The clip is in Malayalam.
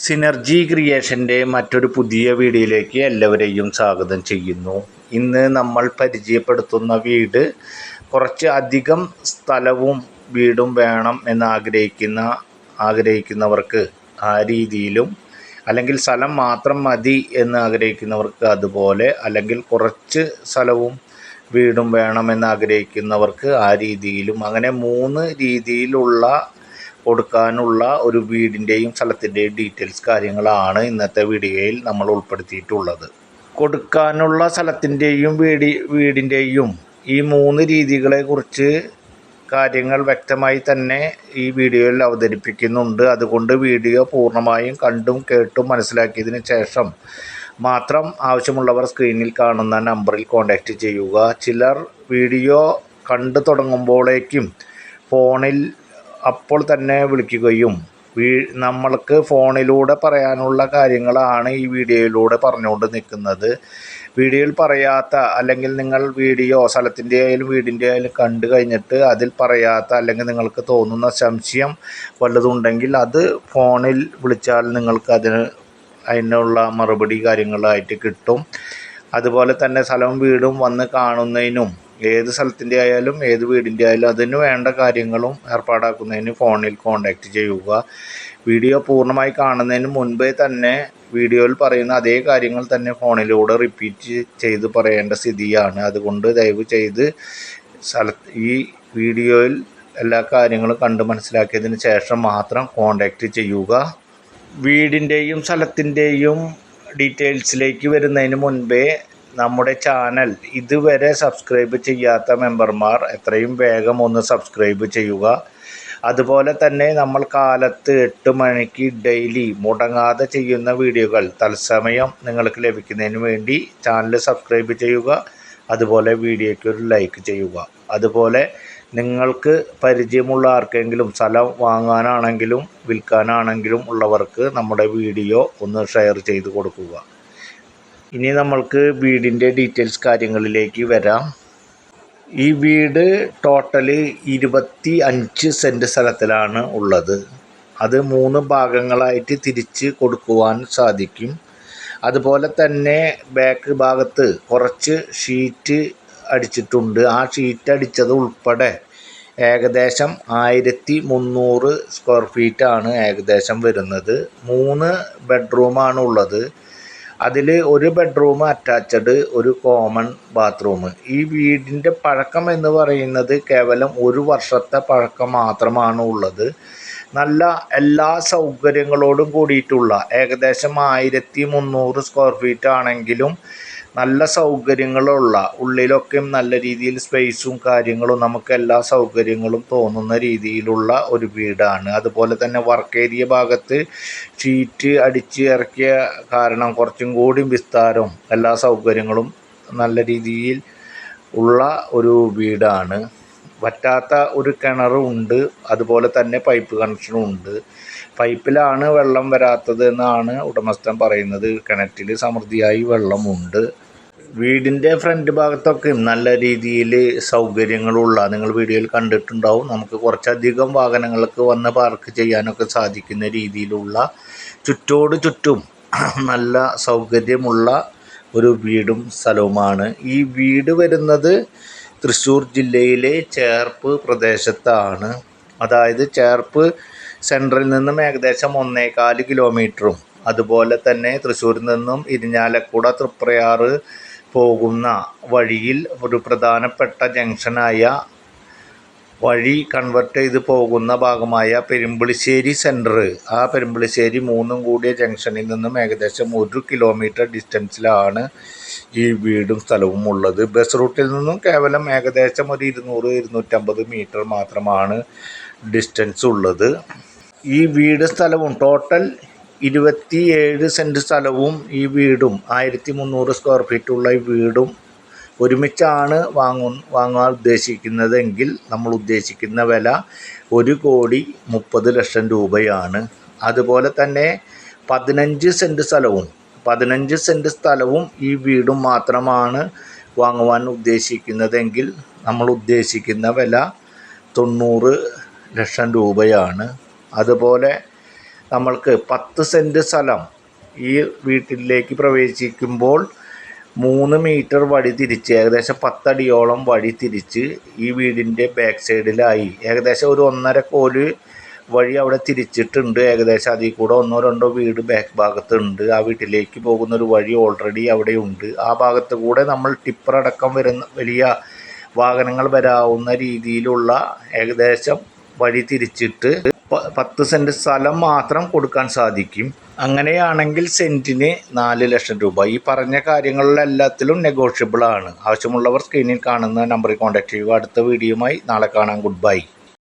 സിനർജി ക്രിയേഷന്റെ മറ്റൊരു പുതിയ വീഡിയോയിലേക്ക് എല്ലാവരെയും സ്വാഗതം ചെയ്യുന്നു. ഇന്ന് നമ്മൾ പരിചയപ്പെടുത്തുന്ന വീട് കുറച്ച് അധികം സ്ഥലവും വീടും വേണം എന്ന് ആഗ്രഹിക്കുന്ന ആഗ്രഹിക്കുന്നവർക്ക് ആ രീതിയിലും അല്ലെങ്കിൽ സ്ഥലം മാത്രം മതി എന്ന് ആഗ്രഹിക്കുന്നവർക്ക് അതുപോലെ അല്ലെങ്കിൽ കുറച്ച് സ്ഥലവും വീടും വേണമെന്ന് ആഗ്രഹിക്കുന്നവർക്ക് ആ രീതിയിലും അങ്ങനെ മൂന്ന് രീതിയിലുള്ള കൊടുക്കാനുള്ള ഒരു വീടിന്റെയും സ്ഥലത്തിന്റെയും ഡീറ്റെയിൽസ് കാര്യങ്ങളാണ് ഇന്നത്തെ വീഡിയോയിൽ നമ്മൾ ഉൾപ്പെടുത്തിയിട്ടുള്ളത്. കൊടുക്കാനുള്ള സ്ഥലത്തിന്റെയും വീടി വീടിന്റെയും ഈ മൂന്ന് രീതികളെക്കുറിച്ച് കാര്യങ്ങൾ വ്യക്തമായി തന്നെ ഈ വീഡിയോയിൽ അവതരിപ്പിക്കുന്നുണ്ട്. അതുകൊണ്ട് വീഡിയോ പൂർണമായും കണ്ടും കേട്ടും മനസ്സിലാക്കിയതിന് ശേഷം മാത്രം ആവശ്യമുള്ളവർ സ്ക്രീനിൽ കാണുന്ന നമ്പറിൽ കോൺടാക്റ്റ് ചെയ്യുക. ചിലർ വീഡിയോ കണ്ടു തുടങ്ങുമ്പോഴേക്കും ഫോണിൽ അപ്പോൾ തന്നെ വിളിക്കുകയും നമ്മൾക്ക് ഫോണിലൂടെ പറയാനുള്ള കാര്യങ്ങളാണ് ഈ വീഡിയോയിലൂടെ പറഞ്ഞുകൊണ്ട് നിൽക്കുന്നത്. വീഡിയോയിൽ പറയാത്ത അല്ലെങ്കിൽ നിങ്ങൾ വീഡിയോ സ്ഥലത്തിന്റെ ആയാലും വീടിന്റെ ആയാലും കണ്ടു കഴിഞ്ഞിട്ട് അതിൽ പറയാത്ത അല്ലെങ്കിൽ നിങ്ങൾക്ക് തോന്നുന്ന സംശയം വല്ലതുണ്ടെങ്കിൽ അത് ഫോണിൽ വിളിച്ചാൽ നിങ്ങൾക്ക് അതിന് അതിനുള്ള മറുപടി കാര്യങ്ങളായിട്ട് കിട്ടും. അതുപോലെ തന്നെ സ്ഥലവും വീടും വന്ന് കാണുന്നതിനും ഏത് സ്ഥലത്തിന്റെ ആയാലും ഏത് വീടിന്റെ ആയാലും അതിന് വേണ്ട കാര്യങ്ങളും ഏർപ്പാടാക്കുന്നതിന് ഫോണിൽ കോൺടാക്റ്റ് ചെയ്യുക. വീഡിയോ പൂർണമായി കാണുന്നതിന് മുൻപേ തന്നെ വീഡിയോയിൽ പറയുന്ന അതേ കാര്യങ്ങൾ തന്നെ ഫോണിലൂടെ റിപ്പീറ്റ് ചെയ്ത് പറയേണ്ട സ്ഥിതിയാണ്. അതുകൊണ്ട് ദയവ് ചെയ്ത് സ്ഥല ഈ വീഡിയോയിൽ എല്ലാ കാര്യങ്ങളും കണ്ട് മനസ്സിലാക്കിയതിന് ശേഷം മാത്രം കോൺടാക്റ്റ് ചെയ്യുക. വീടിന്റെയും സ്ഥലത്തിന്റെയും ഡീറ്റെയിൽസിലേക്ക് വരുന്നതിന് മുൻപേ നമ്മുടെ ചാനൽ ഇതുവരെ സബ്സ്ക്രൈബ് ചെയ്യാത്ത മെമ്പർമാർ എത്രയും വേഗം ഒന്ന് സബ്സ്ക്രൈബ് ചെയ്യുക. അതുപോലെ തന്നെ നമ്മൾ കാലത്ത് എട്ട് മണിക്ക് ഡെയിലി മുടങ്ങാതെ ചെയ്യുന്ന വീഡിയോകൾ തത്സമയം നിങ്ങൾക്ക് ലഭിക്കുന്നതിന് വേണ്ടി ചാനൽ സബ്സ്ക്രൈബ് ചെയ്യുക. അതുപോലെ വീഡിയോയ്ക്ക് ഒരു ലൈക്ക് ചെയ്യുക. അതുപോലെ നിങ്ങൾക്ക് പരിചയമുള്ള ആർക്കെങ്കിലും സ്ഥലം വാങ്ങാനാണെങ്കിലും വിൽക്കാനാണെങ്കിലും ഉള്ളവർക്ക് നമ്മുടെ വീഡിയോ ഒന്ന് ഷെയർ ചെയ്ത് കൊടുക്കുക. ഇനി നമ്മൾക്ക് വീടിന്റെ ഡീറ്റെയിൽസ് കാര്യങ്ങളിലേക്ക് വരാം. ഈ വീട് ടോട്ടൽ ഇരുപത്തി അഞ്ച് സെന്റ് സ്ഥലത്തിലാണ് ഉള്ളത്. അത് മൂന്ന് ഭാഗങ്ങളായിട്ട് തിരിച്ച് കൊടുക്കുവാൻ സാധിക്കും. അതുപോലെ തന്നെ ബാക്ക് ഭാഗത്ത് കുറച്ച് ഷീറ്റ് അടിച്ചിട്ടുണ്ട്. ആ ഷീറ്റ് അടിച്ചത് ഉൾപ്പെടെ ഏകദേശം ആയിരത്തി മുന്നൂറ് സ്ക്വയർ ഫീറ്റാണ് ഏകദേശം വരുന്നത്. മൂന്ന് ബെഡ്റൂമാണ് ഉള്ളത്. അതിൽ ഒരു ബെഡ്റൂം അറ്റാച്ചഡ് ഒരു കോമൺ ബാത്റൂം ഈ വീടിന്റെ പഴക്കം എന്ന് പറയുന്നത് കേവലം ഒരു വർഷത്തെ പഴക്കം മാത്രമാണ് ഉള്ളത്. നല്ല എല്ലാ സൗകര്യങ്ങളോടും കൂടിയിട്ടുള്ള ഏകദേശം ആയിരത്തി മുന്നൂറ് സ്ക്വയർ ഫീറ്റ് ആണെങ്കിലും നല്ല സൗകര്യങ്ങളുള്ള ഉള്ളിലൊക്കെ നല്ല രീതിയിൽ സ്പേസും കാര്യങ്ങളും നമുക്ക് എല്ലാ സൗകര്യങ്ങളും തോന്നുന്ന രീതിയിലുള്ള ഒരു വീടാണ്. അതുപോലെ തന്നെ വർക്ക് ഏരിയ ഭാഗത്ത് ഷീറ്റ് അടിച്ച് ഇറക്കിയ കാരണം കുറച്ചും കൂടി വിസ്താരവും എല്ലാ സൗകര്യങ്ങളും നല്ല രീതിയിൽ ഉള്ള ഒരു വീടാണ്. വറ്റാത്ത ഒരു കിണറും ഉണ്ട് അതുപോലെ തന്നെ പൈപ്പ് കണക്ഷനും ഉണ്ട്. പൈപ്പിലാണ് വെള്ളം വരാത്തത് എന്നാണ് ഉടമസ്ഥൻ പറയുന്നത്. കിണറ്റിൽ സമൃദ്ധിയായി വെള്ളമുണ്ട് വീടിന്റെ ഫ്രണ്ട് ഭാഗത്തൊക്കെ നല്ല രീതിയിൽ സൗകര്യങ്ങളുള്ള നിങ്ങൾ വീഡിയോയിൽ കണ്ടിട്ടുണ്ടാവും നമുക്ക് കുറച്ചധികം വാഹനങ്ങൾക്ക് വന്ന് പാർക്ക് ചെയ്യാനൊക്കെ സാധിക്കുന്ന രീതിയിലുള്ള ചുറ്റോട് ചുറ്റും നല്ല സൗകര്യമുള്ള ഒരു വീടും സ്ഥലവുമാണ്. ഈ വീട് വരുന്നത് തൃശ്ശൂർ ജില്ലയിലെ ചേർപ്പ് പ്രദേശത്താണ്. അതായത് ചേർപ്പ് സെൻട്രൽ നിന്നും ഏകദേശം ഒന്നേകാൽ കിലോമീറ്ററും അതുപോലെ തന്നെ തൃശ്ശൂരിൽ നിന്നും ഇരിഞ്ഞാലക്കുട തൃപ്രയാറ് പോകുന്ന വഴിയിൽ ഒരു പ്രധാനപ്പെട്ട ജംഗ്ഷനായ വഴി കൺവെർട്ട് ചെയ്ത് പോകുന്ന ഭാഗമായ പെരുമ്പിളിശ്ശേരി സെന്റർ ആ പെരുമ്പിളിശ്ശേരി മൂന്നും കൂടിയ ജംഗ്ഷനിൽ നിന്നും ഏകദേശം ഒരു കിലോമീറ്റർ ഡിസ്റ്റൻസിലാണ് ഈ വീടും സ്ഥലവും ഉള്ളത്. ബസ് റൂട്ടിൽ നിന്നും കേവലം ഏകദേശം ഒരു ഇരുന്നൂറ് ഇരുന്നൂറ്റമ്പത് മീറ്റർ മാത്രമാണ് ഡിസ്റ്റൻസ് ഉള്ളത്. ഈ വീട് സ്ഥലവും ടോട്ടൽ ഇരുപത്തി ഏഴ് സെന്റ് സ്ഥലവും ഈ വീടും ആയിരത്തി മുന്നൂറ് സ്ക്വയർ ഫീറ്റുള്ള ഈ വീടും ഒരുമിച്ചാണ് വാങ്ങു വാങ്ങാൻ ഉദ്ദേശിക്കുന്നതെങ്കിൽ നമ്മൾ ഉദ്ദേശിക്കുന്ന വില ഒരു കോടി മുപ്പത് ലക്ഷം രൂപയാണ്. അതുപോലെ തന്നെ പതിനഞ്ച് സെന്റ് സ്ഥലവും പതിനഞ്ച് സെന്റ് സ്ഥലവും ഈ വീടും മാത്രമാണ് വാങ്ങുവാൻ ഉദ്ദേശിക്കുന്നതെങ്കിൽ നമ്മൾ ഉദ്ദേശിക്കുന്ന വില തൊണ്ണൂറ് ലക്ഷം രൂപയാണ്. അതുപോലെ നമ്മൾക്ക് പത്ത് സെന്റ് സ്ഥലം ഈ വീട്ടിലേക്ക് പ്രവേശിക്കുമ്പോൾ മൂന്ന് മീറ്റർ വഴി തിരിച്ച് ഏകദേശം പത്തടിയോളം വഴി തിരിച്ച് ഈ വീടിന്റെ ബാക്ക് സൈഡിലായി ഏകദേശം ഒരു ഒന്നര കോൽ വഴി അവിടെ തിരിച്ചിട്ടുണ്ട്. ഏകദേശം അതിൽ കൂടെ ഒന്നോ രണ്ടോ വീട് ബാക്ക് ഭാഗത്തുണ്ട്. ആ വീട്ടിലേക്ക് പോകുന്ന ഒരു വഴി ഓൾറെഡി അവിടെ ഉണ്ട് ആ ഭാഗത്ത് കൂടെ നമ്മൾ ടിപ്പർ അടക്കം വരുന്ന വലിയ വാഹനങ്ങൾ വരാവുന്ന രീതിയിലുള്ള ഏകദേശം വഴി തിരിച്ചിട്ട് പത്ത് സെന്റ് സ്ഥലം മാത്രം കൊടുക്കാൻ സാധിക്കും. അങ്ങനെയാണെങ്കിൽ സെന്റിന് നാല് ലക്ഷം രൂപ. ഈ പറഞ്ഞ കാര്യങ്ങളിലെല്ലാത്തിലും നെഗോഷ്യബിൾ ആണ്. ആവശ്യമുള്ളവർ സ്ക്രീനിൽ കാണുന്ന നമ്പറിൽ കോൺടാക്റ്റ് ചെയ്യുക. അടുത്ത വീഡിയോയുമായി നാളെ കാണാം. Good bye